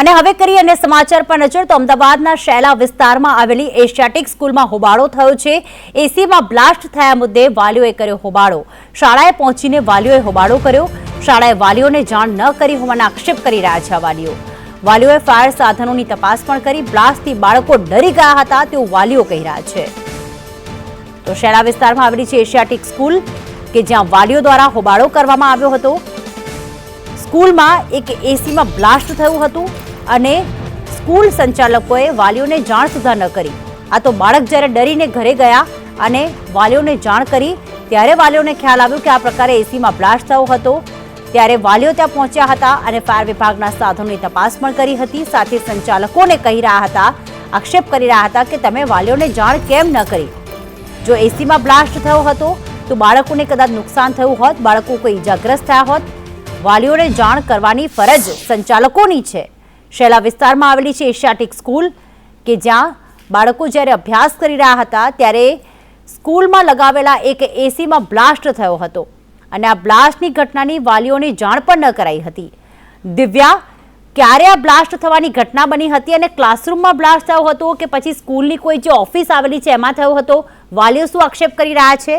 અને હવે કરી અને સમાચાર પર નજર તો અમદાવાદના શૈલા વિસ્તારમાં આવેલી એશિયાટિક સ્કૂલમાં હોબાળો થયો છે. એસીમાં બ્લાસ્ટ થયા મુદ્દે વાલીઓએ કર્યો હોબાળો. શાળાએ પહોંચીને વાલીઓએ હોબાળો કર્યો. શાળાએ વાલીઓને જાણ ન કરી હોવાના આક્ષેપ કરી રહ્યા છે વાલીઓ. વાલીઓએ ફાયર સાધનોની તપાસ પણ કરી. બ્લાસ્ટથી બાળકો ડરી ગયા હતા તેવું વાલીઓ કહી રહ્યા છે. તો શેલા વિસ્તારમાં આવેલી છે એશિયાટિક સ્કૂલ કે જ્યાં વાલીઓ દ્વારા હોબાળો કરવામાં આવ્યો હતો. સ્કૂલમાં એક એસીમાં બ્લાસ્ટ થયું હતું અને સ્કૂલ સંચાલકોએ વાલીઓને જાણ સુધા ન કરી. આ તો બાળક જ્યારે ડરીને ઘરે ગયા અને વાલીઓને જાણ કરી, ત્યારે વાલીઓને ખ્યાલ આવ્યો કે આ પ્રકારે એસીમાં બ્લાસ્ટ થયો હતો. ત્યારે વાલીઓ ત્યાં પહોંચ્યા હતા અને ફાયર વિભાગના સાધનોની તપાસ પણ કરી હતી. સાથે સંચાલકોને કહી રહ્યા હતા, આક્ષેપ કરી રહ્યા હતા કે તમે વાલીઓને જાણ કેમ ન કરી? જો એસીમાં બ્લાસ્ટ થયો હતો, તો બાળકોને કદાચ નુકસાન થયું હોત, બાળકો કોઈ ઇજાગ્રસ્ત થયા હોત વાલીઓને જાણ કરવાની ફરજ સંચાલકોની છે. શેલા વિસ્તારમાં આવેલી છે એશિયાટિક સ્કૂલ કે જ્યાં બાળકો જ્યારે અભ્યાસ કરી રહ્યા હતા ત્યારે સ્કૂલમાં લગાવેલા એક એસીમાં બ્લાસ્ટ થયો હતો અને આ બ્લાસ્ટની ઘટનાની વાલીઓને જાણ પણ ન કરાઈ હતી. દિવ્યા, ક્યારે આ બ્લાસ્ટ થવાની ઘટના બની હતી અને ક્લાસરૂમમાં બ્લાસ્ટ થયો હતો કે પછી સ્કૂલની કોઈ જે ઓફિસ આવેલી છે એમાં થયો હતો? વાલીઓ શું આક્ષેપ કરી રહ્યા છે?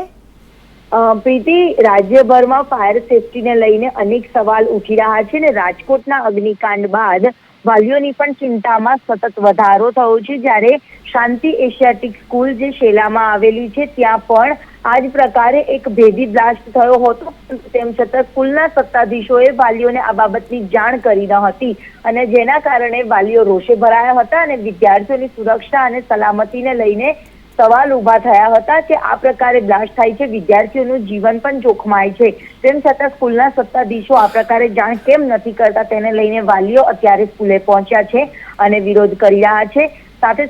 પ્રીતિ, રાજ્યભરમાં ફાયર સેફટીને લઈને અનેક સવાલ ઉઠી રહ્યા છે ને રાજકોટના અગ્નિકાંડ બાદ વાલીઓની પણ ચિંતામાં સતત વધારો થયો છે. જ્યારે શાંતિ એશિયાટિક સ્કૂલ જે શેલામાં આવેલી છે, ત્યાં પણ આ જ પ્રકારે એક ભેદી બ્લાસ્ટ થયો હતો. તેમ છતાં સ્કૂલના સત્તાધીશોએ વાલીઓને આ બાબતની જાણ કરી ન હતી અને જેના કારણે વાલીઓ રોષે ભરાયા હતા અને વિદ્યાર્થીઓની સુરક્ષા અને સલામતીને લઈને સવાલ ઊભા થયા હતા કે આ પ્રકારે બ્લાસ્ટ થાય છે, વિદ્યાર્થીઓનું જીવન પણ જોખમાય છે. તેમ છતાં સ્કૂલના સત્તાધીશો આ પ્રકારે જાણ કેમ નથી કરતા, તેને લઈને વાલીઓ અત્યારે સ્કૂલે પહોંચ્યા છે અને વિરોધ કરી રહ્યા છે. સાથે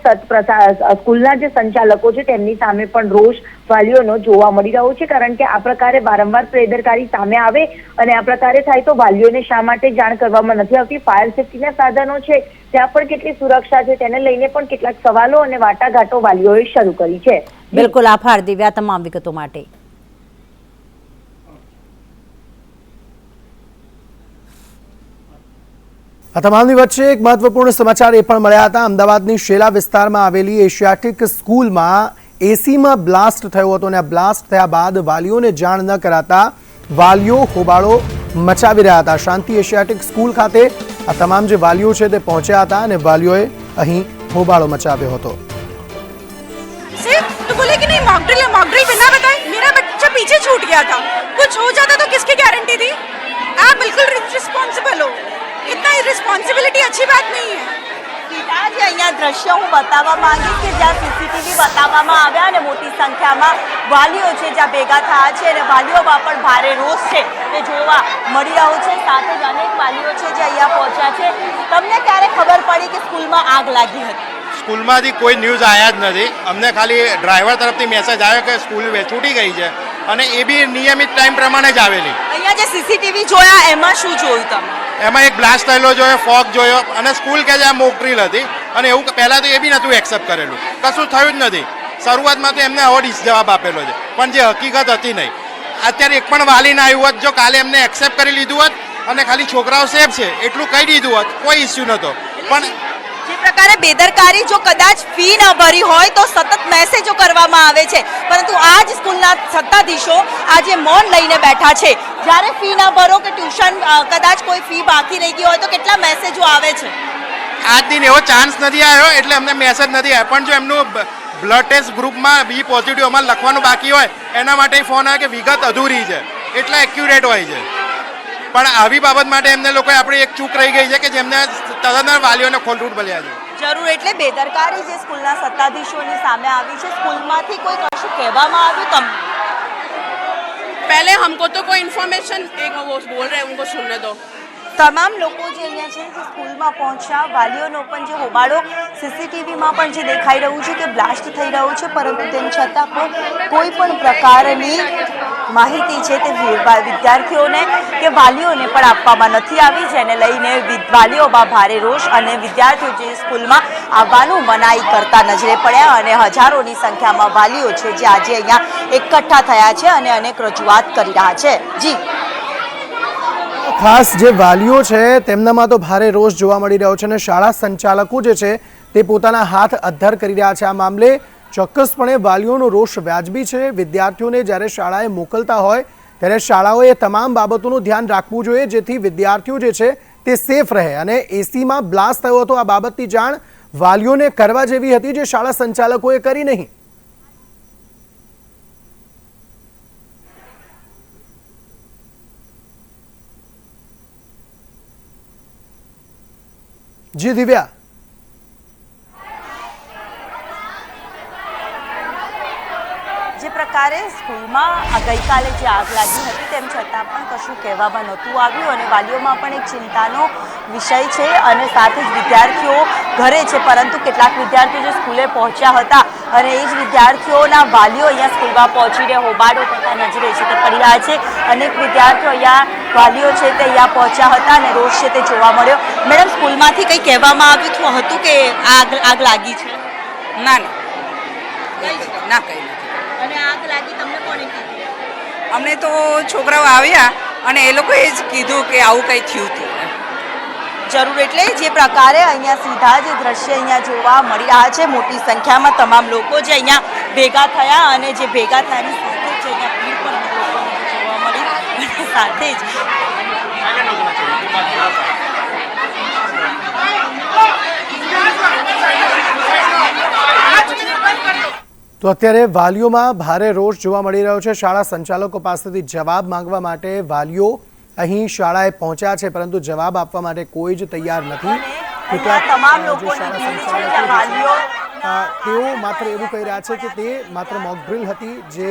સ્કૂલના જે સંચાલકો છે, તેમની સામે પણ રોષ વાલીઓનો જોવા મળી રહ્યો છે. કારણ કે આ પ્રકારે વારંવાર બેદરકારી સામે આવે અને આ પ્રકારે થાય તો વાલીઓને શા માટે જાણ કરવામાં નથી આવતી? ફાયર સેફટીના સાધનો છે, ત્યાં પણ કેટલી સુરક્ષા છે, તેને લઈને પણ કેટલાક સવાલો અને વાટાઘાટો વાલીઓએ શરૂ કરી છે. બિલકુલ. આભાર દિવ્યા તમામ વિગતો માટે. આ તમામની વચ્ચે એક મહત્વપૂર્ણ સમાચાર એ પણ મળ્યા હતા અમદાવાદની શેલા વિસ્તારમાં આવેલી એશિયાટિક સ્કૂલમાં એસીમાં બ્લાસ્ટ થયો હતો અને આ બ્લાસ્ટ થયા બાદ વાલીઓને જાણ ન કરાતા વાલીઓ હોબાળો મચાવી રહ્યા હતા શાંતિ એશિયાટિક સ્કૂલ ખાતે આ તમામ જે વાલીઓ છે તે પહોંચ્યા હતા અને વાલીઓએ અહીં હોબાળો મચાવ્યો હતો सिर्फ तो बोले कि नहीं मॉक ड्रिल है मॉक ड्रिल बिना बताए मेरा बच्चा पीछे छूट गया था कुछ हो जाता तो किसकी गारंटी थी आप बिल्कुल रिस्पॉन्सिबल हो इतना रिस्पॉन्सिबिलिटी अच्छी बात नहीं है પિતાજી અહીંયા દ્રશ્ય હું બતાવવા માંગીશ કે જ્યાં સીસીટીવી બતાવવામાં આવ્યા અને મોટી સંખ્યામાં વાલીઓ છે જ્યાં ભેગા થયા છે અને વાલીઓમાં પણ ભારે રોષ છે તે જોવા મળી રહ્યો છે સાથે જ અનેક વાલીઓ છે જે અહીંયા પહોંચ્યા છે તમને ક્યારે ખબર પડી કે સ્કૂલમાં આગ લાગી હતી સ્કૂલમાંથી કોઈ ન્યૂઝ આવ્યા જ નથી અમને ખાલી ડ્રાઈવર તરફથી મેસેજ આવ્યો કે સ્કૂલ વે- છૂટી ગઈ છે અને એ બી નિયમિત ટાઈમ પ્રમાણે જ આવેલી અહીંયા જે સીસીટીવી જોયા એમાં શું જોયું તમે એમાં એક બ્લાસ્ટ થયેલો જોયો, ફોગ જોયો અને સ્કૂલ કે જે આ મોક ડ્રીલ હતી. અને એવું પહેલાં તો એ બી નહોતું એક્સેપ્ટ કરેલું. કશું થયું જ નથી. શરૂઆતમાં તો એમને આવો જવાબ આપેલો છે. પણ જે હકીકત હતી નહીં. અત્યારે એક પણ વાલી ના આવ્યું હોત, જો કાલે એમને એક્સેપ્ટ કરી લીધું હોત, અને ખાલી છોકરાઓ સેફ છે, એટલું કહી દીધું હોત, કોઈ ઇસ્યુ નહોતો. પણ જે પ્રકારે બેદરકારી જો કદાચ ફી ન ભરી હોય તો સતત મેસેજો કરવામાં આવે છે. પરંતુ આ જ સ્કૂલના સત્તાધીશો આજે મૌન લઈને બેઠા છે. જ્યારે ફી ન ભરો કે ટ્યુશન કદાચ કોઈ ફી બાકી રહી ગઈ હોય તો કેટલા મેસેજો આવે છે? આજ દિન એવો ચાન્સ નથી આવ્યો, એટલે અમને મેસેજ નથી આવ્યો. પણ જો એમનું બ્લડ ટેસ્ટ ગ્રુપમાં બી પોઝિટિવ અમારે લખવાનું બાકી હોય, એના માટે ફોન આવે કે વિગત અધૂરી છે. એટલા એક્યુરેટ હોય છે. પણ આવી બાબત માટે એમને લોકોએ આપણી એક ચૂક રહી ગઈ છે કે જેમને તદ્દન વાલીઓને ખોલરૂટ બન્યા છે જરૂર એટલે બેદરકારી જે સ્કૂલના સત્તાધીશોની સામે આવી છે સ્કૂલમાંથી કોઈ કશું કહેવામાં આવ્યું તમને पहले हमको तो कोई इन्फॉर्मेशन एक वो बोल रहे हैं उनको सुनने दो તમામ લોકો જે અહીંયા છે જે સ્કૂલમાં પહોંચ્યા, વાલીઓનો પણ જે હોબાળો સીસીટીવીમાં પણ જે દેખાઈ રહ્યું છે કે બ્લાસ્ટ થઈ રહ્યું છે, પરંતુ તેમ છતાં પણ કોઈ પણ પ્રકારની માહિતી છે તે વિદ્યાર્થીઓને કે વાલીઓને પણ આપવામાં નથી આવી, જેને લઈને વાલીઓમાં ભારે રોષ અને વિદ્યાર્થીઓ જે સ્કૂલમાં આવવાનું મનાઈ કરતા નજરે પડ્યા અને હજારોની સંખ્યામાં વાલીઓ છે જે આજે અહીંયા એકઠા થયા છે અને અનેક રજૂઆત કરી રહ્યા છે. જી. ખાસ જે વાલીઓ છે, તેમનામાં તો ભારે રોષ જોવા મળી રહ્યો છે અને શાળા સંચાલકો જે છે, તે પોતાના હાથ અદ્ધર કરી રહ્યા છે આ મામલે. ચોક્કસપણે વાલીઓનો રોષ વ્યાજબી છે. વિદ્યાર્થીઓને જ્યારે શાળાએ મોકલતા હોય, ત્યારે શાળાઓએ તમામ બાબતોનું ધ્યાન રાખવું જોઈએ, જેથી વિદ્યાર્થીઓ જે છે, તે સેફ રહે. અને એસીમાં બ્લાસ્ટ થયો હતો આ બાબતની જાણ વાલીઓને કરવા જેવી હતી, જે શાળા સંચાલકોએ કરી નહીં. જી દિવ્યા જે પ્રકારે સ્કૂલમાં ગઈકાલે જે આગ લાગી હતી, તેમ છતાં પણ કશું કહેવામાં નહોતું આવ્યું અને વાલીઓમાં પણ એક ચિંતાનો વિષય છે અને સાથે જ વિદ્યાર્થીઓ ઘરે છે. પરંતુ કેટલાક વિદ્યાર્થીઓ જે સ્કૂલે પહોંચ્યા હતા અને એ જ વિદ્યાર્થીઓના વાલીઓ અહીંયા સ્કૂલમાં પહોંચીને હોબાળો કરતા નજરે છે. તે પડી રહ્યા છે. અનેક વિદ્યાર્થીઓ અહીંયા વાલીઓ છે તે અહીંયા પહોંચ્યા હતા અને રોષ છે તે જોવા મળ્યો. મેડમ સ્કૂલમાંથી કંઈ કહેવામાં આવ્યું હતું કે આગ આગ લાગી છે? ના ના. ના કંઈ નથી. અને આગ લાગી તમને કોણે કીધું? અમને તો છોકરાઓ આવ્યા અને એ લોકોએ જ કીધું કે આવું કંઈ થયું હતું. જરૂર એટલે જે પ્રકારે અહીંયા સીધા જે દ્રશ્ય અહીંયા જોવા મળી રહ્યા છે મોટી સંખ્યામાં તમામ લોકો જે અહીંયા ભેગા થયા અને જે ભેગા થયાની સાથે જ અહીંયા ભીડ પણ લોકોની જોવા મળી અને સાથે જ. તો અત્યારે વાલીઓમાં ભારે રોષ જોવા મળી રહ્યો છે. શાળા સંચાલકો પાસેથી જવાબ માંગવા માટે વાલીઓ અહીં શાળાએ પહોંચ્યા છે પરંતુ જવાબ આપવા માટે કોઈ જ તૈયાર નથી. તમામ લોકોની ભીડ છે વાલીઓ અ, તેઓ માત્ર એવું કહી રહ્યા છે કે તે માત્ર મોકડ્રીલ હતી જે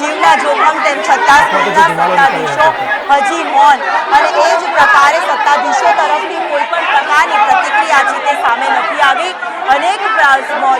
જીવના જોખમ તેમ છતાં સત્તાધીશો હજી મૌન. અને એ જ પ્રકારે સત્તાધીશો તરફથી કોઈ પણ પ્રકારની પ્રતિક્રિયા છે તે સામે નથી આવી. અનેક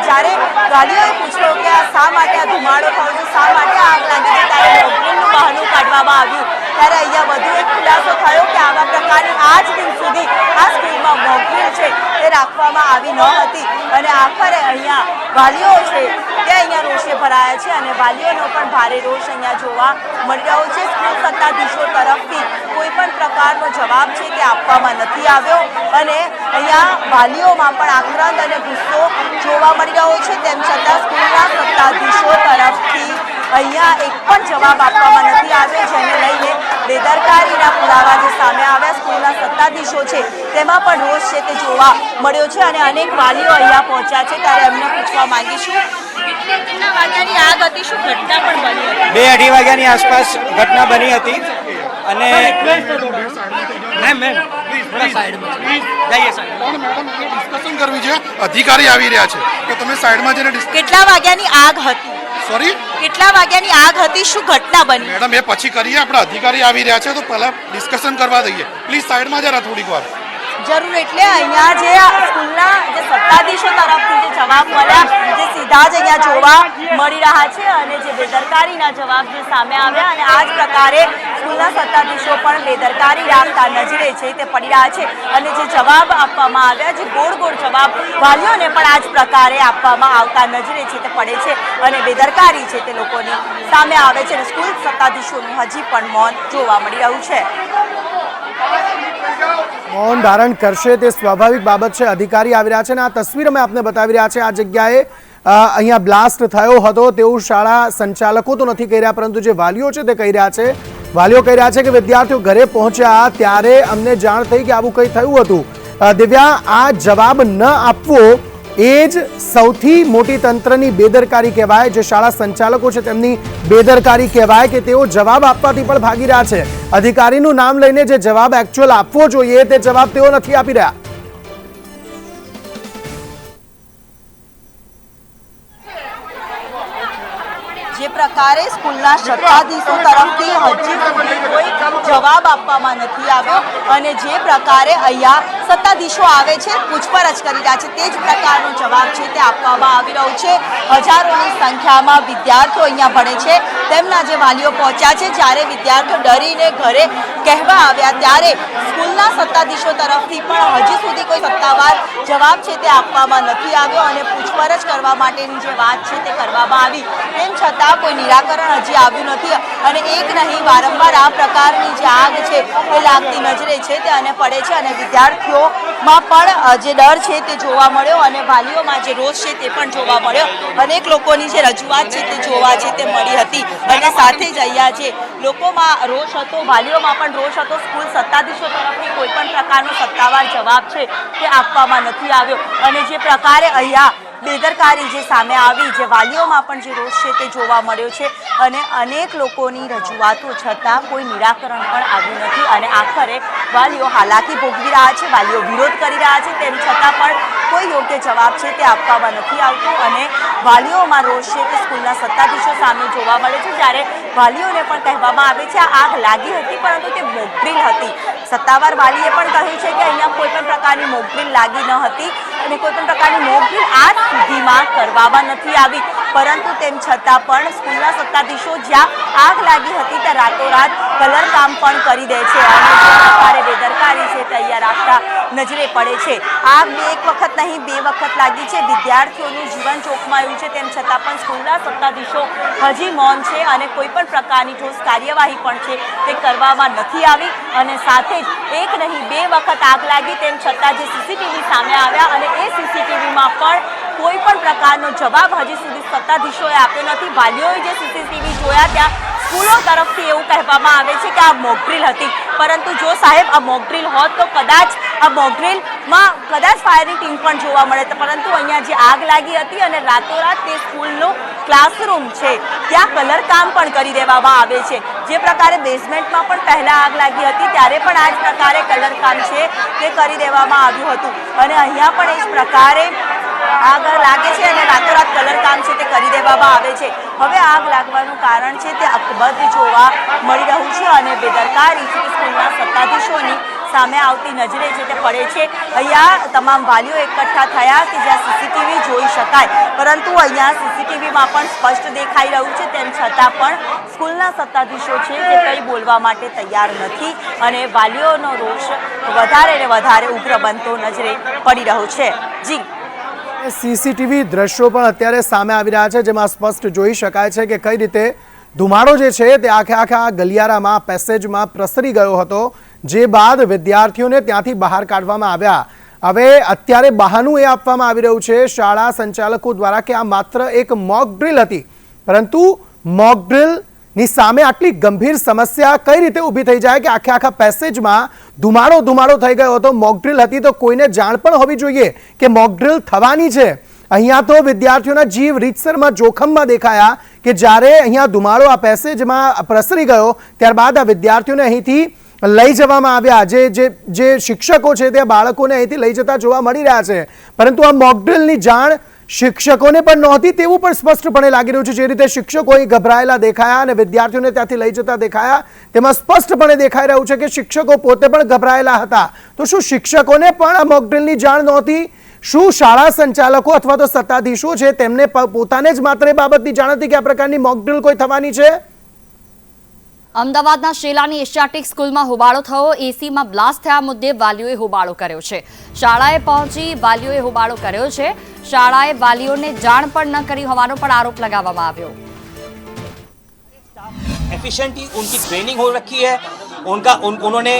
જ્યારે વાલીઓએ પૂછ્યું કે આ શા માટે આ ધુમાડો થયો છે શા માટે આગ લાગી છે ત્યારે મોકડ્રીલનું બહાનું કાઢવામાં આવ્યું. ત્યારે અહીંયા વધુ એક ખુલાસો થયો કે આવા પ્રકારની આજ દિન સુધી આ સ્કૂલમાં મોકડ્રીલ છે તે રાખવામાં આવી ન હતી. અને આખરે અહીંયા વાલીઓ છે, તે અહીંયા રોષે ભરાયા છે અને વાલીઓનો પણ ભારે રોષ અહીંયા જોવા મળી રહ્યો છે. સ્કૂલ સત્તાધીશો તરફથી કોઈ પણ પ્રકારનો જવાબ છે તે આપવામાં નથી આવ્યો અને અહીંયા વાલીઓમાં પણ આક્રંદ અને ગુસ્સો જોવા મળી રહ્યો છે. તેમ છતાં સ્કૂલના સત્તાધીશો તરફથી અહીંયા એક પણ જવાબ આપવામાં નથી આવ્યો, જેને લઈને બેદરકારીના પુરાવા જે સામે આવ્યા સ્કૂલના સત્તાધીશો છે તેમાં પણ રોષ છે તે જોવા મળ્યો છે અને અનેક વાલીઓ અહીંયા પહોંચ્યા છે ત્યારે એમને પૂછવા માંગીશું. કેટલા વાગ્યાની આગ હતી? શું ઘટના પણ બની હતી? બે અઢી વાગ્યાની આસપાસ ઘટના બની હતી અને મેમ મેમ જઈએ સાઈડ પણ મેડમ એ ડિસ્કશન કરવી છે. અધિકારી આવી રહ્યા છે. તો તમે સાઈડમાં જઈને કેટલા વાગ્યાની આગ હતી? સોરી કેટલા વાગ્યાની આગ હતી? શું ઘટના બની? મેડમ એ પછી કરીએ. આપણા અધિકારી આવી રહ્યા છે તો પહેલા ડિસ્કશન કરવા દઈએ. પ્લીઝ સાઈડમાં જરા થોડીક વાર. જરૂર એટલે અહીંયા જે સ્કૂલના જે સત્તાધીશો તરફથી જે જવાબ મળ્યા, જે સીધા જ અહીંયા જોવા મળી રહ્યા છે અને જે બેદરકારીના જવાબ જે સામે આવ્યા અને આ જ પ્રકારે સ્કૂલના સત્તાધીશો પણ બેદરકારી રાખતા નજરે છે તે પડી રહ્યા છે અને જે જવાબ આપવામાં આવ્યા, જે ગોળ ગોળ જવાબ વાલીઓને પણ આ જ પ્રકારે આપવામાં આવતા નજરે છે તે પડે છે અને બેદરકારી છે તે લોકોની સામે આવે છે અને સ્કૂલ સત્તાધીશોનું હજી પણ મૌન જોવા મળી રહ્યું છે. મૌન ધારણ કરશે તે સ્વાભાવિક બાબત છે. અધિકારી આવી રહ્યા છે અને આ તસવીર અમે આપને બતાવી રહ્યા છે. આ જગ્યાએ અહીંયા બ્લાસ્ટ થયો હતો. તેવું શાળા સંચાલકો તો નથી કહી રહ્યા, પરંતુ જે વાલીઓ છે તે કહી રહ્યા છે. વાલીઓ કહી રહ્યા છે કે વિદ્યાર્થીઓ ઘરે પહોંચ્યા ત્યારે અમને જાણ થઈ કે આવું કંઈ થયું હતું. દિવ્યા, આ જવાબ ન આપવો એ જ સૌથી મોટી તંત્રની બેદરકારી કહેવાય, જે શાળા સંચાલકો છે તેમની બેદરકારી કહેવાય કે તેઓ જવાબ આપવાથી પણ ભાગી રહ્યા છે. અધિકારીનું નામ લઈને જે જવાબ એકચ્યુઅલ આપવો જોઈએ, તે જવાબ તેઓ નથી આપી રહ્યા. પ્રકારે સ્કૂલના સત્તાધીશો તરફથી હજી કોઈ જવાબ આપવામાં નથી આવ્યો અને જે પ્રકારે અહીંયા સત્તાધીશો આવે છે, પૂછપરછ કરી રહ્યા છે, તે જ પ્રકારનો જવાબ છે તે આપવામાં આવી રહ્યો છે. હજારોની સંખ્યામાં વિદ્યાર્થીઓ અહીંયા ભણે છે. તેમના જે વાલીઓ પહોંચ્યા છે, જ્યારે વિદ્યાર્થીઓ ડરીને ઘરે કહેવા આવ્યા, ત્યારે સ્કૂલના સત્તાધીશો તરફથી પણ હજી સુધી કોઈ સત્તાવાર જવાબ છે તે આપવામાં નથી આવ્યો અને પૂછપરછ કરવા માટેની જે વાત છે તે કરવામાં આવી. તેમ છતાં કોઈ નિરાકરણ હજી આવ્યું નથી અને એક નહીં, વારંવાર આ પ્રકારની જે આગ છે એ લાગતી નજરે છે, તે અને પડે છે અને વિદ્યાર્થીઓમાં પણ જે ડર છે તે જોવા મળ્યો અને વાલીઓમાં જે રોષ છે તે પણ જોવા મળ્યો. અનેક લોકોની જે રજૂઆત છે તે જોવા છે તે મળી હતી. અને સાથે જ અહીંયા જે લોકોમાં રોષ હતો, વાલીઓમાં પણ રોષ હતો, સ્કૂલ સત્તાધીશો તરફથી કોઈ પણ પ્રકારનો સત્તાવાર જવાબ છે તે આપવામાં નથી આવ્યો. અને જે પ્રકારે અહીંયા બેદરકારી જે સામે આવી, જે વાલીઓમાં પણ જે રોષ છે તે જોવા મળ્યો છે અને અનેક લોકોની રજૂઆતો છતાં કોઈ નિરાકરણ પણ આવ્યું નથી અને આખરે વાલીઓ હાલાકી ભોગવી રહ્યા છે, વાલીઓ વિરોધ કરી રહ્યા છે, તેમ છતાં પણ કોઈ યોગ્ય જવાબ છે તે આપવામાં નથી આવતો અને વાલીઓમાં રોષ છે તે સ્કૂલના સત્તાધીશો સામે જોવા મળે છે. જ્યારે વાલીઓને પણ કહેવામાં આવે છે આગ લાગી હતી પરંતુ તે મોકડ્રીલ હતી. સત્તાવાર વાલીએ પણ કહ્યું છે કે અહીંયા કોઈ પણ પ્રકારની મોકડ્રીલ લાગી ન હતી અને કોઈ પણ પ્રકારની મોકડ્રીલ આજ સુધીમાં કરવામાં નથી આવી. પરંતુ તેમ છતાં પણ સ્કૂલના સત્તાધીશો જ્યાં આગ લાગી હતી ત્યાં રાતોરાત કલર કામ પણ કરી દે છે અને જે પ્રકારે બેદરકારી છે તે અહીંયા રાખતા નજરે પડે છે. આગ બે એક વખત નહીં, બે વખત લાગી છે. વિદ્યાર્થીઓનું જીવન જોખમાયું છે. તેમ છતાં પણ સ્કૂલના સત્તાધીશો હજી મૌન છે અને કોઈ પણ પ્રકારની ઠોસ કાર્યવાહી પણ છે તે કરવામાં નથી આવી અને સાથે જ એક નહીં, બે વખત આગ લાગી તેમ છતાં જે સીસીટીવી સામે આવ્યા અને એ સીસીટીવીમાં પણ કોઈ પણ પ્રકારનો જવાબ હજી સુધી સત્તાધીશોએ આપ્યો નથી. વાલીઓએ જે સીસીટીવી જોયા ત્યાં સ્કૂલો તરફથી એવું કહેવામાં આવે છે કે આ મોકડ્રીલ હતી. પરંતુ જો સાહેબ આ મોકડ્રીલ હોત તો કદાચ આ મોકડ્રીલમાં કદાચ ફાયરની ટીમ પણ જોવા મળે પરંતુ અહીંયા જે આગ લાગી હતી અને રાતોરાત તે સ્કૂલનો ક્લાસરૂમ છે, ત્યાં કલર કામ પણ કરી દેવામાં આવે છે. જે પ્રકારે બેઝમેન્ટમાં પણ પહેલાં આગ લાગી હતી, ત્યારે પણ આ જ પ્રકારે કલર કામ છે તે કરી દેવામાં આવ્યું હતું. અને અહીંયા પણ એ જ પ્રકારે આગ લાગે છે અને રાતોરાત કલર કામ છે તે કરી દેવામાં આવે છે. હવે આગ લાગવાનું કારણ છે તે અકબંધ જોવા મળી રહ્યું છે અને બેદરકારી સ્કૂલના સત્તાધીશોની સામે આવતી નજરે છે તે પડે છે, અહીંયા તમામ વાલીઓ એકઠા થયા કે જ્યાં સીસીટીવી જોઈ શકાય. પરંતુ અહીંયા સીસીટીવીમાં પણ સ્પષ્ટ દેખાઈ રહ્યું છે, તેમ છતાં પણ સ્કૂલના સત્તાધીશો છે તે કંઈ બોલવા માટે તૈયાર નથી અને વાલીઓનો રોષ વધારે ને વધારે ઉગ્ર બનતો નજરે પડી રહ્યો છે. જી. સીસીટીવી દ્રશ્યો પણ અત્યારે સામે આવી રહ્યા છે, જેમાં સ્પષ્ટ જોઈ શકાય છે કે કઈ રીતે ધુમાડો જે છે તે આખે આખા ગલિયારામાં, પેસેજમાં પ્રસરી ગયો હતો. જે બાદ વિદ્યાર્થીઓને ત્યાંથી બહાર કાઢવામાં આવ્યા. હવે અત્યારે બહાનું એ આપવામાં આવી રહ્યું છે. શાળા સંચાલકો દ્વારા કે આ માત્ર એક મોક ડ્રિલ હતી, પરંતુ મોક ડ્રીલની સામે આટલી ગંભીર સમસ્યા કઈ રીતે ઊભી થઈ જાય કે આખે આખા પેસેજમાં ધુમાડો ધુમાડો થઈ ગયો હતો? મોક ડ્રીલ હતી તો કોઈને જાણ પણ હોવી જોઈએ કે મોક ડ્રીલ થવાની છે. અહીંયા તો વિદ્યાર્થીઓના જીવ રીતસરમાં જોખમમાં દેખાયા કે જ્યારે અહીંયા ધુમાડો આ પેસેજમાં પ્રસરી ગયો, ત્યારબાદ આ વિદ્યાર્થીઓને અહીંથી લઈ જવામાં આવ્યા. જે જે જે શિક્ષકો છે તે બાળકોને અહીંથી લઈ જતા જોવા મળી રહ્યા છે. પરંતુ આ મોકડ્રીલની જાણ શિક્ષકોને પણ નહોતી તેવું પણ સ્પષ્ટપણે લાગી રહ્યું છે. જે રીતે શિક્ષકો ગભરાયેલા દેખાયા અને વિદ્યાર્થીઓને ત્યાંથી લઈ જતા દેખાયા, તેમાં સ્પષ્ટપણે દેખાઈ રહ્યું છે કે શિક્ષકો પોતે પણ ગભરાયેલા હતા. તો શું શિક્ષકોને પણ આ મોકડ્રીલની જાણ નહોતી? શું શાળા સંચાલકો અથવા તો સત્તાધીશો છે તેમને પોતાને જ માત્ર એ બાબતની જાણ હતી કે આ પ્રકારની મોકડ્રીલ કોઈ થવાની છે? અમદાવાદના શેલાની એશિયાટિક સ્કૂલમાં હોબાળો થયો એસીમાં બ્લાસ્ટ થયા મુદ્દે વાલીઓએ હોબાળો કર્યો છે શાળાએ પહોંચી વાલીઓએ હોબાળો કર્યો છે શાળાએ વાલીઓને જાણ પણ ન કરી હોવાનો પણ આરોપ લગાવવામાં આવ્યો एफिशिएंटली उनकी ट्रेनिंग हो रखी है उनका उन, उन्होंने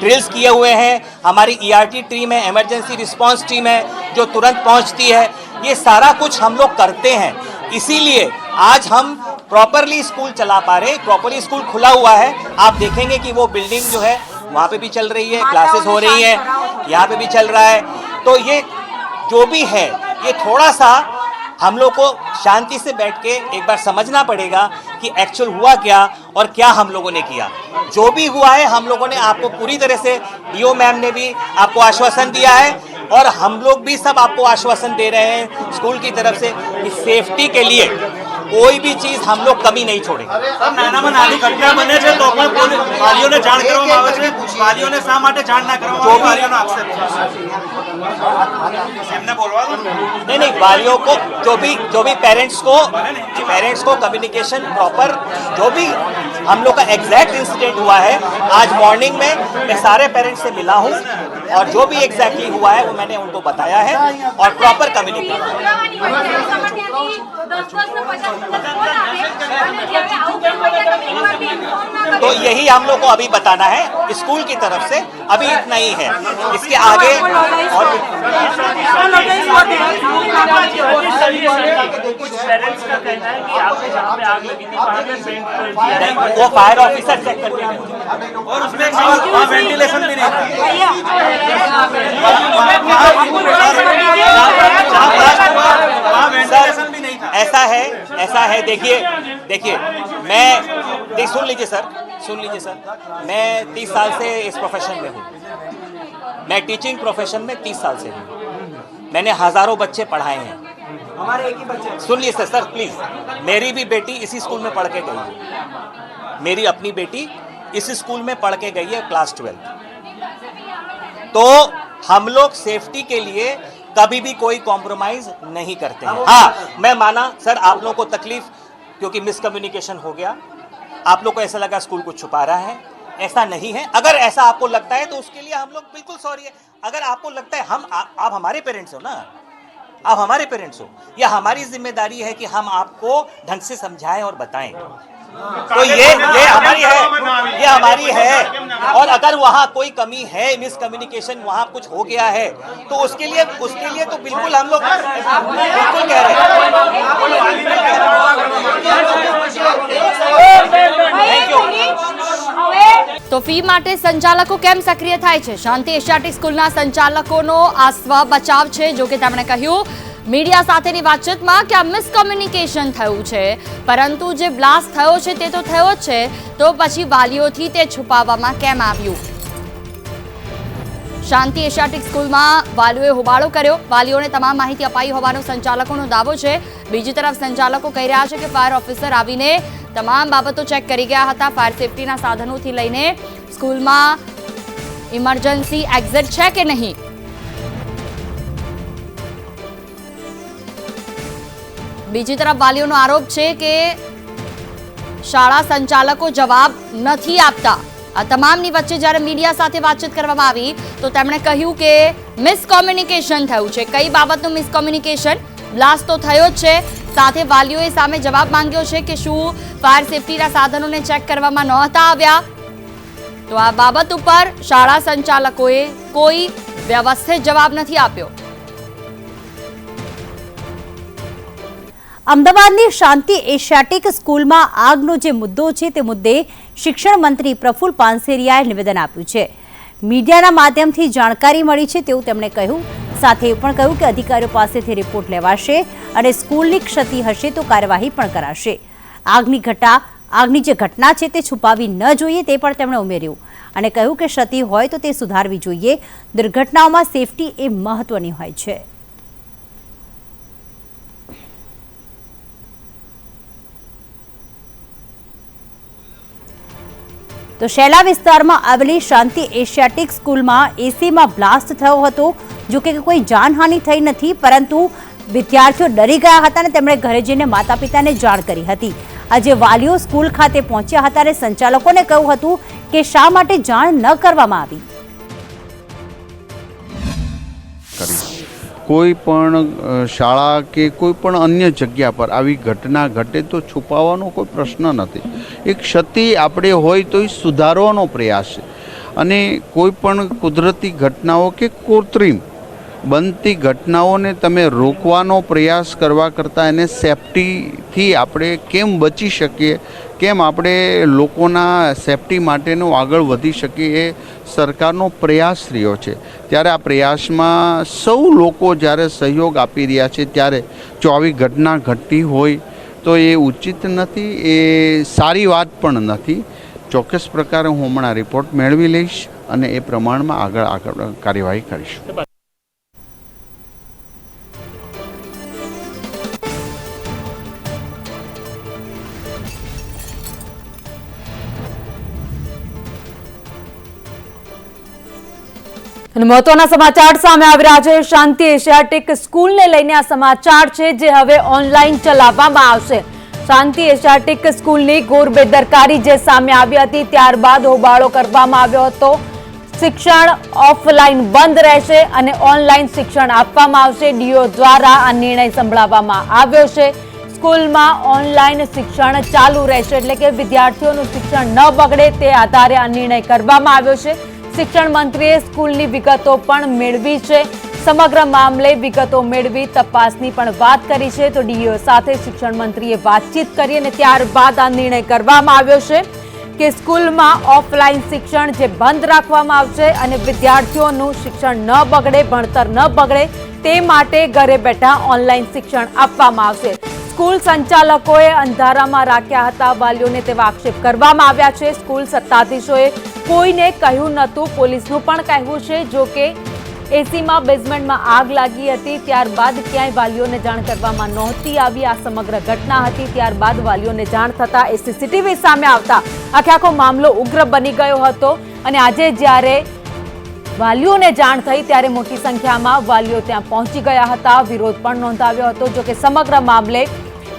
ड्रिल्स किए हुए हैं हमारी ईआरटी टीम है इमरजेंसी रिस्पांस टीम है जो तुरंत पहुंचती है ये सारा कुछ हम लोग करते हैं इसीलिए आज हम प्रॉपरली स्कूल चला पा रहे हैं। प्रॉपरली स्कूल खुला हुआ है। आप देखेंगे कि वो बिल्डिंग जो है वहाँ पे भी चल रही है क्लासेस हो रही है यहाँ पे भी चल रहा है। तो ये जो भी है ये थोड़ा सा हम लोग को शांति से बैठ के एक बार समझना पड़ेगा कि एक्चुअल हुआ क्या और क्या हम लोगों ने किया। जो भी हुआ है हम लोगों ने आपको पूरी तरह से डीओ मैम ने भी आपको आश्वासन दिया है और हम लोग भी सब आपको आश्वासन दे रहे हैं स्कूल की तरफ़ से कि सेफ्टी के लिए। कोई भी चीज हम लोग कमी नहीं छोड़ेंगे નાનામાં નાની ઘટના બને છે તો પણ પોલીસ- વાલીઓને જાણ કરવામાં આવે છે વાલીઓને શા માટે જાણ ના કરવામાં આવે વાલીઓનો આક્ષેપ છે नहीं नहीं वालियों को जो भी जो भी पेरेंट्स को पेरेंट्स को कम्युनिकेशन प्रॉपर जो भी हम लोग का एग्जैक्ट इंसिडेंट हुआ है आज मॉर्निंग में मैं सारे पेरेंट्स से मिला हूँ और जो भी एग्जैक्टली हुआ है वो मैंने उनको बताया है और प्रॉपर દસ દસ ને પચાસ પચાસ ફોન આવે. અને જ્યારે આવું કંઈ तो यही हम लोग को अभी बताना है स्कूल की तरफ़ से अभी इतना ही है। इसके आगे और वो फायर ऑफिसर चेक करके। और उसमें वेंटिलेशन भी नहीं था। वहाँ वेंटिलेशन भी नहीं था। ऐसा है ऐसा है देखिए देखिए। मैं देख सुन लीजिए सर सुन लीजिए सर। मैं तीस साल से इस प्रोफेशन में हूँ। मैं टीचिंग प्रोफेशन में तीस साल से हूँ। मैंने हज़ारों बच्चे पढ़ाए हैं। हमारे एक ही बच्चे। सुन लीजिए सर सर प्लीज़ मेरी भी बेटी इसी स्कूल में पढ़ के गई है। मेरी अपनी बेटी इस स्कूल में पढ़ के गई है क्लास ट्वेल्थ तो हम लोग सेफ्टी के लिए कभी भी कोई कॉम्प्रोमाइज नहीं करते हैं। हाँ मैं माना सर आप लोगों को तकलीफ़ क्योंकि मिसकम्युनिकेशन हो गया। आप लोग को ऐसा लगा स्कूल को छुपा रहा है। ऐसा नहीं है। अगर ऐसा आपको लगता है तो उसके लिए हम लोग बिल्कुल सॉरी है। अगर आपको लगता है हम आ, आप हमारे पेरेंट्स हो ना? आप हमारे पेरेंट्स हो। या हमारी ज़िम्मेदारी है कि हम आपको ढंग से समझाएँ और बताएँ। तो ये ये हमारी है ये हमारी है और अगर वहाँ कोई कमी है मिसकम्युनिकेशन वहाँ कुछ हो गया है तो उसके लिए उसके लिए तो बिल्कुल हम लोग बिल्कुल कह रहे हैं थैंक यू તો ફી માટે સંચાલકો કેમ સક્રિય થાય છે શાંતિ એશિયાટિક સ્કૂલના સંચાલકોનો આ સ્વ બચાવ છે જો કે તેમણે કહ્યું મીડિયા સાથેની વાતચીતમાં કે આ મિસકોમ્યુનિકેશન થયું છે. પરંતુ જે બ્લાસ્ટ થયો છે તે તો થયો જ છે. તો પછી વાલીઓથી તે છુપાવવામાં કેમ આવ્યું? શાંતિ એશિયાટિક સ્કૂલમાં વાલીઓએ હોબાળો કર્યો. વાલીઓને તમામ માહિતી અપાઈ હોવાનો સંચાલકોનો દાવો છે. બીજી તરફ સંચાલકો કહી રહ્યા છે કે ફાયર ઓફિસર આવીને તમામ બાબતો ચેક કરી ગયા હતા. ફાયર સેફટીના સાધનોથી લઈને સ્કૂલમાં ઇમરજન્સી એક્ઝિટ છે કે નહીં? બીજી તરફ વાલીઓનો આરોપ છે કે શાળા સંચાલકો જવાબ નથી આપતા. આ તમામની વચ્ચે જ્યારે મીડિયા સાથે વાતચીત કરવામાં આવી, તો તેમણે કહ્યું કે મિસકોમ્યુનિકેશન થયું છે. કઈ બાબતનું મિસકોમ્યુનિકેશન બ્લાસ્ટ તો થયો જ છે. સાથે વાલીઓએ સામે જવાબ માંગ્યો છે કે શું ફાયર સેફટીના સાધનોને ચેક કરવામાં નહોતા આવ્યા? તો આ બાબત ઉપર શાળા સંચાલકોએ કોઈ વ્યવસ્થિત જવાબ નથી આપ્યો. અમદાવાદની શાંતિ એશિયાટિક સ્કૂલમાં આગનો જે મુદ્દો છે તે મુદ્દે શિક્ષણ મંત્રી પ્રફુલ પાનસેરિયાએ નિવેદન આપ્યું છે. મીડિયાના માધ્યમથી જાણકારી મળી છે તેવું તેમણે કહ્યું. સાથે પણ કહ્યું કે અધિકારીઓ પાસેથી રિપોર્ટ લેવાશે અને સ્કૂલની ક્ષતિ હશે તો કાર્યવાહી પણ કરાશે. આગની ઘટા, આગની જે ઘટના છે તે છુપાવી ન જોઈએ તે પણ તેમણે ઉમેર્યું. અને કહ્યું કે ક્ષતિ હોય તો તે સુધારવી જોઈએ. દુર્ઘટનાઓમાં સેફટી એ મહત્વની હોય છે. તો શેલા વિસ્તારમાં આવેલી શાંતિ એશિયાટિક સ્કૂલમાં એસીમાં બ્લાસ્ટ થયો હતો, જો કે કોઈ જાનહાનિ થઈ નથી, પરંતુ વિદ્યાર્થીઓ ડરી ગયા હતા અને તેમણે ઘરે જઈને માતા પિતાને જાણ કરી હતી. આજે વાલીઓ સ્કૂલ ખાતે પહોંચ્યા હતા અને સંચાલકોને કહ્યું હતું કે શા માટે જાણ ન કરવામાં આવી. કોઈ પણ શાળા કે કોઈ પણ અન્ય જગ્યા પર આવી ઘટના ઘટે તો છુપાવવાનો કોઈ પ્રશ્ન નથી. એક ક્ષતિ આપણે હોય તો એ સુધારવાનો પ્રયાસ છે. અને કોઈ પણ કુદરતી ઘટનાઓ કે કૃત્રિમ બનતી ઘટનાઓને તમે રોકવાનો પ્રયાસ કરવા કરતાં એને સેફટીથી આપણે કેમ બચી શકીએ? કેમ આપણે લોકોના સેફટી માટેનું આગળ વધી શકીએ? એ સરકારનો પ્રયાસ રહ્યો છે. ત્યારે આ પ્રયાસમાં સૌ લોકો જ્યારે સહયોગ આપી રહ્યા છે, ત્યારે જો આવી ઘટના ઘટતી હોય તો એ ઉચિત નથી, એ સારી વાત પણ નથી. ચોક્કસ પ્રકારે હું હમણાં રિપોર્ટ મેળવી લઈશ અને એ પ્રમાણમાં આગળ આગળ કાર્યવાહી કરીશ. અને મહત્વના સમાચાર સામે આવી રહ્યા છે. શાંતિ એશિયાટિક સ્કૂલને લઈને આ સમાચાર છે જે હવે ઓનલાઈન ચલાવવામાં આવશે. શાંતિ એશિયાટિક સ્કૂલની ઘોર બેદરકારી જે સામે આવી હતી, ત્યારબાદ હોબાળો કરવામાં આવ્યો હતો. શિક્ષણ ઓફલાઈન બંધ રહેશે અને ઓનલાઈન શિક્ષણ આપવામાં આવશે. ડીઓ દ્વારા આ નિર્ણય સંભળાવવામાં આવ્યો છે. સ્કૂલમાં ઓનલાઈન શિક્ષણ ચાલુ રહેશે એટલે કે વિદ્યાર્થીઓનું શિક્ષણ ન બગડે તે આધારે આ નિર્ણય કરવામાં આવ્યો છે. શિક્ષણ મંત્રીએ સ્કૂલની વિગતો પણ મેળવી છે. સમગ્ર મામલે વિગતો મેળવી તપાસની પણ વાત કરી છે. તો ડીઓ સાથે શિક્ષણ મંત્રીએ વાતચીત કરી અને ત્યારબાદ આ નિર્ણય કરવામાં આવ્યો છે કે સ્કૂલમાં ઓફલાઈન શિક્ષણ જે બંધ રાખવામાં આવશે અને વિદ્યાર્થીઓનું શિક્ષણ ન બગડે, ભણતર ન બગડે, તે માટે ઘરે બેઠા ઓનલાઈન શિક્ષણ આપવામાં આવશે. સ્કૂલ સંચાલકોએ અંધારામાં રાખ્યા હતા વાલીઓને તેવા આક્ષેપ કરવામાં આવ્યા છે. સ્કૂલ સત્તાધીશોએ કોઈને કહ્યું નહોતું. પોલીસનું પણ કહેવું છે, જો કે એસીમાં, બેઝમેન્ટમાં આગ લાગી હતી, ત્યારબાદ ક્યાંય વાલીઓને જાણ કરવામાં નહોતી આવી. આ સમગ્ર ઘટના હતી, ત્યારબાદ વાલીઓને જાણ થતા એ સીસીટીવી સામે આવતા આખે આખો મામલો ઉગ્ર બની ગયો હતો. અને આજે જ્યારે વાલીઓને જાણ થઈ, ત્યારે મોટી સંખ્યામાં વાલીઓ ત્યાં પહોંચી ગયા હતા. વિરોધ પણ નોંધાવ્યો હતો. જો કે સમગ્ર મામલે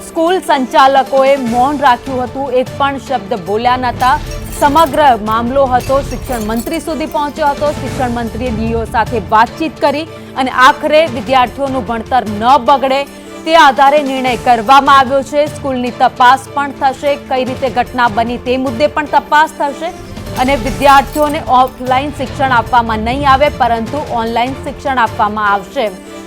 સ્કૂલ સંચાલકોએ મૌન રાખ્યું હતું. એક પણ શબ્દ બોલ્યા નહોતા. સમગ્ર મામલો હતો, શિક્ષણ મંત્રી સુધી પહોંચ્યો હતો, શિક્ષણ મંત્રીએ ડીઓ સાથે વાતચીત કરી અને આખરે વિદ્યાર્થીઓનું ભણતર ન બગડે તે આધારે નિર્ણય કરવામાં આવ્યો છે. સ્કૂલની તપાસ પણ થશે, કઈ રીતે ઘટના બની તે મુદ્દે પણ તપાસ થશે અને વિદ્યાર્થીઓને ઓફલાઈન શિક્ષણ આપવામાં નહીં આવે, પરંતુ ઓનલાઈન શિક્ષણ આપવામાં આવશે.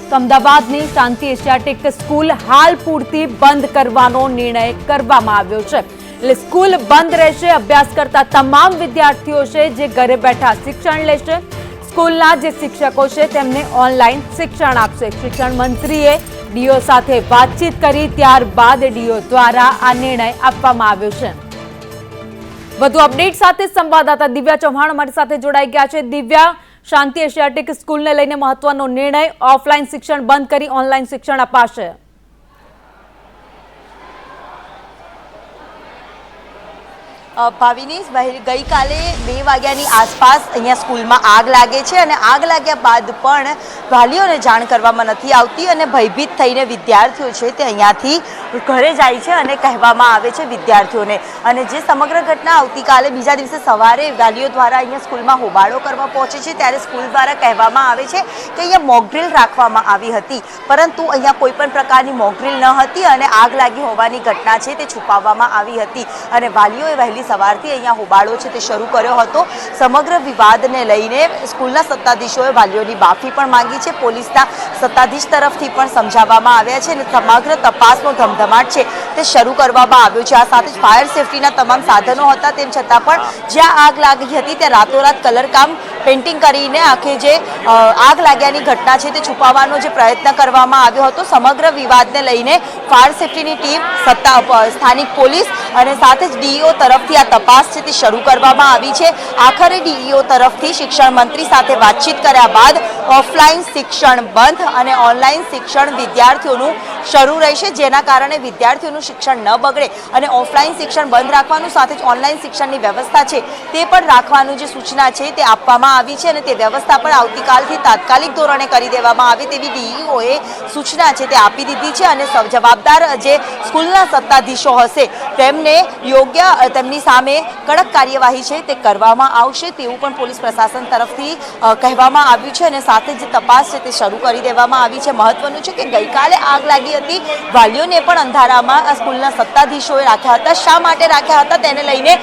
તો અમદાવાદની શાંતિ એશિયાટિક સ્કૂલ હાલ પૂરતી બંધ કરવાનો નિર્ણય કરવામાં આવ્યો છે. એટલે સ્કૂલ બંધ રહેશે, અભ્યાસ કરતા તમામ વિદ્યાર્થીઓ છે જે ઘરે બેઠા શિક્ષણ લેશે. સ્કૂલના જે શિક્ષકો છે તેમને ઓનલાઈન શિક્ષણ આપશે. શિક્ષણ મંત્રીએ ડીઓ સાથે વાતચીત કરી, ત્યારબાદ ડીઓ દ્વારા આ નિર્ણય આપવામાં આવ્યો છે. વધુ અપડેટ સાથે સંવાદદાતા દિવ્યા ચૌહાણ અમારી સાથે જોડાઈ ગયા છે. દિવ્યા, શાંતિ એશિયાટિક સ્કૂલને લઈને મહત્વનો નિર્ણય ઓફલાઈન શિક્ષણ બંધ કરી ઓનલાઈન શિક્ષણ અપાશે. ભાવિની ગઈકાલે બે વાગ્યાની આસપાસ અહીંયા સ્કૂલમાં આગ લાગે છે અને આગ લાગ્યા બાદ પણ વાલીઓને જાણ કરવામાં નથી આવતી અને ભયભીત થઈને વિદ્યાર્થીઓ છે તે અહીંયાથી ઘરે જાય છે અને કહેવામાં આવે છે વિદ્યાર્થીઓને. અને જે સમગ્ર ઘટના આવતીકાલે બીજા દિવસે સવારે વાલીઓ દ્વારા અહીંયા સ્કૂલમાં હોબાળો કરવા પહોંચે છે ત્યારે સ્કૂલ દ્વારા કહેવામાં આવે છે કે અહીંયા મોકડ્રીલ રાખવામાં આવી હતી. પરંતુ અહીંયા કોઈ પણ પ્રકારની મોકડ્રીલ ન હતી અને આગ લાગી હોવાની ઘટના છે તે છુપાવવામાં આવી હતી. અને વાલીઓએ વહેલી સવારથી અહીંયા હોબાળો છે તે શરૂ કર્યો હતો. સમગ્ર વિવાદને લઈને સ્કૂલના સત્તાધીશોએ વાલીઓની માફી પણ માંગી છે. પોલીસના સત્તાધીશ તરફથી પણ સમજાવવામાં આવ્યા છે અને સમગ્ર તપાસનો ધમધમાટ છે તે શરૂ કરવામાં આવ્યો છે. આ સાથે જ ફાયર સેફટીના તમામ સાધનો હતા, તેમ છતાં પણ જ્યાં આગ લાગી હતી, ત્યાં રાતોરાત કલરકામ પેઇન્ટિંગ કરીને આખે જે આગ લાગ્યાની ઘટના છે તે છુપાવવાનો જે પ્રયત્ન કરવામાં આવ્યો હતો. સમગ્ર વિવાદને લઈને ફાયર સેફટીની ટીમ, સત્તા સ્થાનિક પોલીસ અને સાથે જ ડીઈઓ તરફથી આ તપાસ છે તે શરૂ કરવામાં આવી છે. આખરે ડીઈઓ તરફથી શિક્ષણ મંત્રી સાથે વાતચીત કર્યા બાદ ઓફલાઈન શિક્ષણ બંધ અને ઓનલાઈન શિક્ષણ વિદ્યાર્થીઓનું શરૂ રહેશે જેના કારણે વિદ્યાર્થીઓનું શિક્ષણ ન બગડે અને ઓફલાઈન શિક્ષણ બંધ રાખવાનું સાથે જ ઓનલાઈન શિક્ષણની વ્યવસ્થા છે. તે પણ રાખવાનું જે સૂચના છે તે આપવામાં આવી છે અને તે વ્યવસ્થા પણ આવતીકાલથી તાત્કાલિક ધોરણે કરી દેવામાં આવે તેવી ડીઈઓએ સૂચના છે તે આપી દીધી છે અને જવાબદાર જે સ્કૂલના સત્તાધીશો હશે તેમને યોગ્ય અ, તેમની સામે કડક કાર્યવાહી છે તે કરવામાં આવશે તેવું પણ પોલીસ પ્રશાસન તરફથી કહેવામાં આવ્યું છે અને સાથે જે તપાસ છે તે શરૂ કરી દેવામાં આવી છે. મહત્વનું છે કે ગઈકાલે આગ લાગી હતી. વાલીઓને પણ અંધારામાં સ્કૂલના સત્તાધીશોએ રાખ્યા હતા. શા માટે રાખ્યા હતા તેને લઈને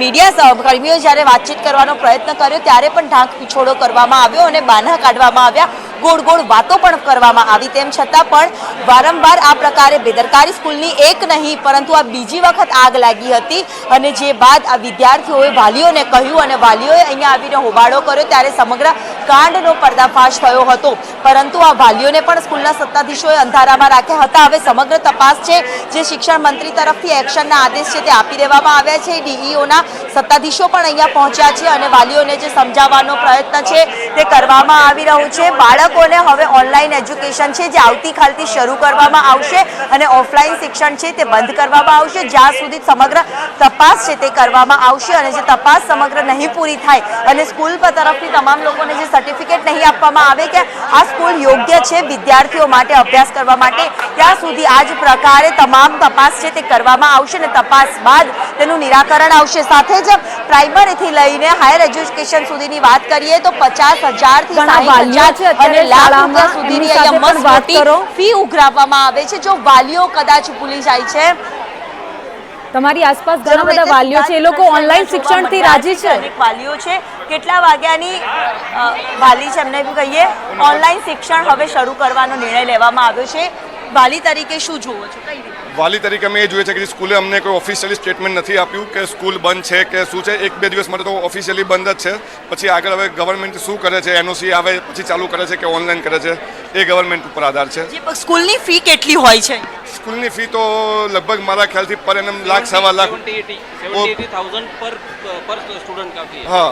મીડિયા કર્મીઓ જ્યારે વાતચીત કરવાનો પ્રયત્ન કર્યો ત્યારે પણ ઢાંક પીછોડો કરવામાં આવ્યો અને બાના કાઢવામાં આવ્યા. ગોળ ગોળ વાતો પણ કરવામાં આવી તેમ છતાં પણ વારંવાર આ પ્રકારે બેદરકારી સ્કૂલની એક નહીં, પરંતુ આ બીજી વખત આગ લાગી હતી અને જે બાદ આ વિદ્યાર્થીઓએ વાલીઓને કહ્યું અને વાલીઓએ અહીંયા આવીને હોબાળો કર્યો ત્યારે સમગ્ર કાંડનો પર્દાફાશ થયો હતો. પરંતુ આ વાલીઓને પણ સ્કૂલના સત્તાધીશોએ અંધારામાં રાખ્યા હતા. હવે સમગ્ર તપાસ છે જે શિક્ષણ મંત્રી તરફથી એક્શનના આદેશ છે તે આપી દેવામાં આવ્યા છે. ડીઈઓના સત્તાધીશો પણ અહીંયા પહોંચ્યા છે અને વાલીઓને જે સમજાવવાનો પ્રયત્ન છે તે કરવામાં આવી રહ્યો છે. બાળક બાળકોને હવે ઓનલાઈન એજ્યુકેશન છે જે આવતીકાલથી શરૂ કરવામાં આવશે અને ઓફલાઈન શિક્ષણ છે તે બંધ કરવામાં આવશે. જ્યાં સુધી સમગ્ર તપાસ છે તે કરવામાં આવશે અને જે તપાસ સમગ્ર નહીં પૂરી થાય અને સ્કૂલ તરફથી તમામ લોકોને જે સર્ટિફિકેટ નહીં આપવામાં આવે કે આ સ્કૂલ યોગ્ય છે વિદ્યાર્થીઓ માટે અભ્યાસ કરવા માટે ત્યાં સુધી આ જ પ્રકારે તમામ તપાસ છે તે કરવામાં આવશે અને તપાસ બાદ તેનું નિરાકરણ આવશે. સાથે જ પ્રાઇમરીથી લઈને હાયર એજ્યુકેશન સુધીની વાત કરીએ તો પચાસ હજારથી ઘણા વાલીઓ અને લાખ રૂપિયા સુધીની અહીંયા મસ્ત કરો. ફી ઉઘરાવવામાં આવે છે. જો વાલીઓ કદાચ ભૂલી જાય છે. તમારી આસપાસ ઘણા બધા વાલીઓ છે એ લોકો ઓનલાઈન શિક્ષણથી રાજી છે. અનેક વાલીઓ છે. કેટલા વાગ્યાની વાલી છે એમને કહીએ. ઓનલાઈન શિક્ષણ હવે શરૂ કરવાનો નિર્ણય લેવામાં આવ્યો છે. વાલી તરીકે શું જુઓ છો? કઈ વાલી તરીકે અમે એ જોઈએ છે કે સ્કૂલે અમને કોઈ ઓફિશિયલી સ્ટેટમેન્ટ નથી આપ્યું કે સ્કૂલ બંધ છે કે શું છે એક બે દિવસ માટે તો ઓફિશિયલી બંધ જ છે. પછી આગળ હવે ગવર્મેન્ટ શું કરે છે એનઓસી આવે પછી ચાલુ કરે છે કે ઓનલાઈન કરે છે એ ગવર્મેન્ટ ઉપર આધાર છે. સ્કૂલની ફી કેટલી હોય છે? સ્કૂલની ફી તો લગભગ મારા ખ્યાલથી પર એનમ લાખ સવા લાખ પર હા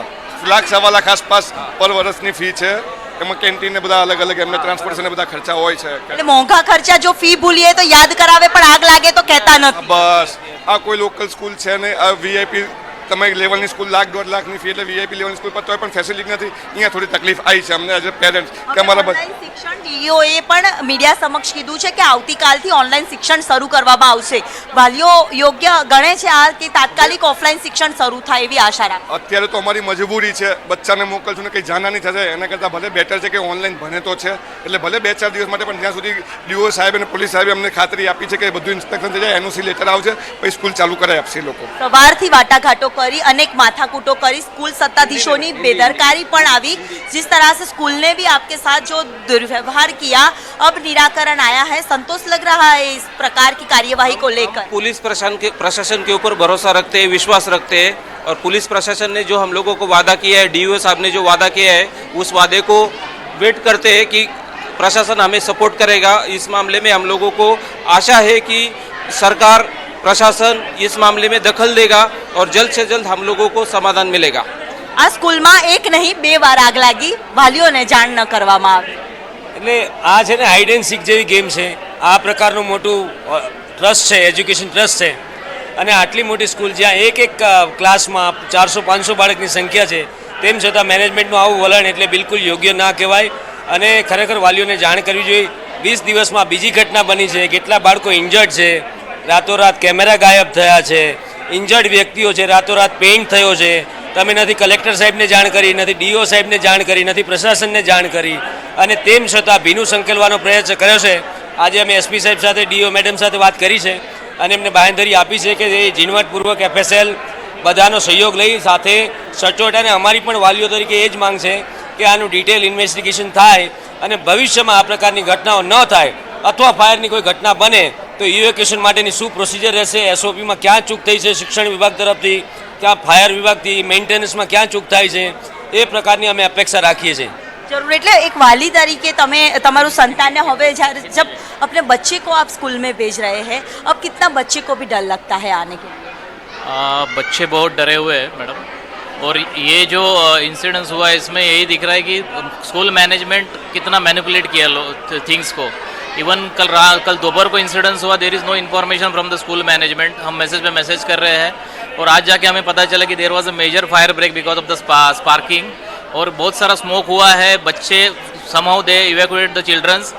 લાખ સવા લાખ આસપાસ પર વર્ષની ફી છે. એમાં કેન્ટીન ને બધા અલગ અલગ એમને ટ્રાન્સપોર્ટેશન બધા ખર્ચા હોય છે. એટલે મોંઘા ખર્ચા જો ફી ભૂલીએ તો યાદ કરાવે પણ આગ લાગે તો કહેતા નથી. બસ. આ કોઈ લોકલ સ્કૂલ છે ને આ વીઆઈપી તમે લેવલની સ્કૂલ લાખ દોઢ લાખની ફી એટલે વીઆઈપી લેવલની સ્કૂલ પર તોય પણ ફેસિલિટી નથી. અહીંયા થોડી તકલીફ આવી છે અમને એઝ અ પેરેન્ટ્સ કે અમારા શિક્ષણ ડીઓએ પણ મીડિયા સમક્ષ કીધું છે કે આવતીકાલથી ઓનલાઈન શિક્ષણ શરૂ કરવામાં આવશે. વાલીઓ યોગ્ય ગણે છે આ કે તાત્કાલિક ઓફલાઈન શિક્ષણ શરૂ થાય એવી આશા રાખે? અત્યારે તો અમારી મજબૂરી છે. બચ્ચાને મોકલશું ને કંઈ જાનાની થશે એના કરતાં ભલે બેટર છે કે ઓનલાઈન ભણે તો છે. એટલે ભલે બે ચાર દિવસ માટે પણ જ્યાં સુધી ડીઓ સાહેબ અને પોલીસ સાહેબે અમને ખાતરી આપી છે કે બધું ઇન્સ્પેક્શન થઈ જાય એનઓસી લેટર આવશે પછી સ્કૂલ ચાલુ કરાય આપશે લોકો. સવારથી વાટાઘાટો करी अनेक माथाकूटों करी स्कूल सत्ताधीशों की बेदरकारी पर आई जिस तरह से स्कूल ने भी आपके साथ जो दुर्व्यवहार किया अब निराकरण आया है संतोष लग रहा है इस प्रकार की कार्यवाही को लेकर पुलिस प्रशासन के प्रशासन के ऊपर भरोसा रखते है विश्वास रखते है और पुलिस प्रशासन ने जो हम लोगों को वादा किया है डी साहब ने जो वादा किया है उस वादे को वेट करते है की प्रशासन हमें सपोर्ट करेगा इस मामले में हम लोगों को आशा है कि सरकार प्रशासन इस मामले में दखल देगा और जल्द से जल्द हम लोगों को समाधान मिलेगा આ સ્કૂલમાં એક નહીં બે વાર આગ લાગી વાલીઓને જાણ ન કરવામાં આવી એટલે આ છે ને હાઈડ એન્ડ સીક જેવી ગેમ છે આ પ્રકારનું મોટું ટ્રસ્ટ છે એજ્યુકેશન ટ્રસ્ટ છે અને આટલી મોટી સ્કૂલ જ્યાં એક એક અ, ક્લાસમાં ચારસો પાંચસો બાળકની સંખ્યા છે તેમ છતાં મેનેજમેન્ટનું આવું વલણ એટલે બિલકુલ યોગ્ય ના કહેવાય અને ખરેખર વાલીઓને જાણ કરવી જોઈએ વીસ દિવસમાં બીજી ઘટના બની છે કેટલા બાળકો ઇન્જર્ડ છે રાતોરાત કેમેરા ગાયબ થયા છે. ઇન્જર્ડ વ્યક્તિઓ છે, રાતોરાત પેઇન્ટ થયો છે. તમે નથી કલેક્ટર સાહેબને જાણ કરી, નથી ડીઓ સાહેબને જાણ કરી, નથી પ્રશાસનને જાણ કરી. અને તેમ છતાં ભીનું સંકેલવાનો પ્રયત્ન કર્યો છે. આજે અમે એસપી સાહેબ સાથે, ડીઓ મેડમ સાથે વાત કરી છે અને એમને બાંહેધરી આપી છે કે એ ઝીણવટપૂર્વક એફએસએલ બધાનો સહયોગ લઈ સાથે સચોટ અને અમારી પણ વાલીઓ તરીકે એ જ માંગ છે કે આનું ડિટેલ ઇન્વેસ્ટિગેશન થાય અને ભવિષ્યમાં આ પ્રકારની ઘટનાઓ ન થાય. અથવા ફાયરની કોઈ ઘટના બને તો ઇવેક્યુએશન માટેની શું પ્રોસિજર રહેશે એસઓપીમાં ક્યાં ચૂક થઈ છે શિક્ષણ વિભાગ તરફથી ક્યાં ફાયર વિભાગથી મેન્ટેનન્સમાં ક્યાં ચૂક થાય છે એ પ્રકારની અમે અપેક્ષા રાખીએ છીએ जरूर એટલે એક वाली तरीके તમે તમારું संतान હવે જ્યારે जब अपने बच्चे को आप स्कूल में भेज रहे हैं अब कितना बच्चे को भी डर लगता है आने के लिए आ, बच्चे बहुत डरे हुए हैं मैडम और ये जो इंसिडेंस हुआ है इसमें यही दिख रहा है कि स्कूल मैनेजमेंट कितना मैनिपुलेट किया थिंग्स को इवन कल रा कल दोपहर को इंसिडेंस हुआ there is no information from the school management हम मैसेज पे मैसेज कर रहे हैं और आज जाके हमें पता चला कि there was a major fire break because of the sparking और बहुत सारा स्मोक हुआ है, बच्चे somehow they evacuate the childrens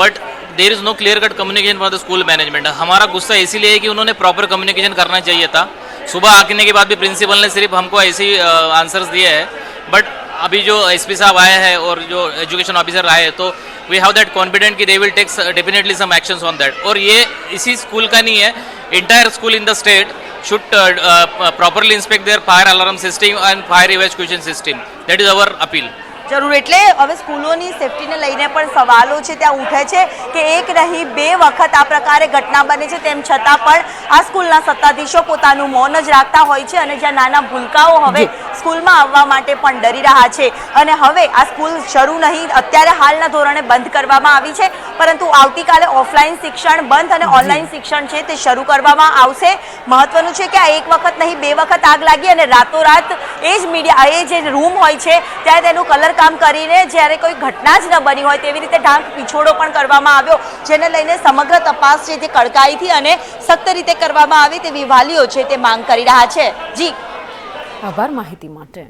but there is no clear cut communication for the school management हमारा गुस्सा इसीलिए है कि उन्होंने प्रॉपर कम्युनिकेशन करना चाहिए था। सुबह आने के बाद भी प्रिंसिपल ने सिर्फ़ हमको ऐसे आंसर्स दिए हैं। बट अभी जो एस साहब आए हैं और जो एजुकेशन ऑफिसर आए हैं तो वी हैव दैट कॉन्फिडेंट कि they will take definitely some actions on that और ये इसी स्कूल का नहीं है entire school in the state should uh, uh, properly inspect their fire alarm system and fire evacuation system. That is our appeal. જરૂર એટલે હવે સ્કૂલોની સેફટીને લઈને પણ સવાલો છે ત્યાં ઉઠે છે કે એક નહીં બે વખત આ પ્રકારે ઘટના બને છે તેમ છતાં પણ આ સ્કૂલના સત્તાધીશો પોતાનું મૌન જ રાખતા હોય છે અને જ્યાં નાના ભૂલકાઓ હવે સ્કૂલમાં આવવા માટે પણ ડરી રહ્યા છે. અને હવે આ સ્કૂલ શરૂ નહીં અત્યારે હાલના ધોરણે બંધ કરવામાં આવી છે. પરંતુ આવતીકાલે ઓફલાઈન શિક્ષણ બંધ અને ઓનલાઈન શિક્ષણ છે તે શરૂ કરવામાં આવશે. મહત્વનું છે કે આ એક વખત નહીં બે વખત આગ લાગી અને રાતોરાત એ જ મીડિયા એ જે રૂમ હોય છે ત્યાં તેનું કલર કામ કરીને જ્યારે કોઈ ઘટના જ ન બની હોય તેવી રીતે ઢાંક પીછોડો પણ કરવામાં આવ્યો જેને લઈને સમગ્ર તપાસ છે તે કડકાઈથી અને સખ્ત રીતે કરવામાં આવે તેવી વાલીઓ છે તે માંગ કરી રહ્યા છે. જી. આભાર માહિતી માટે.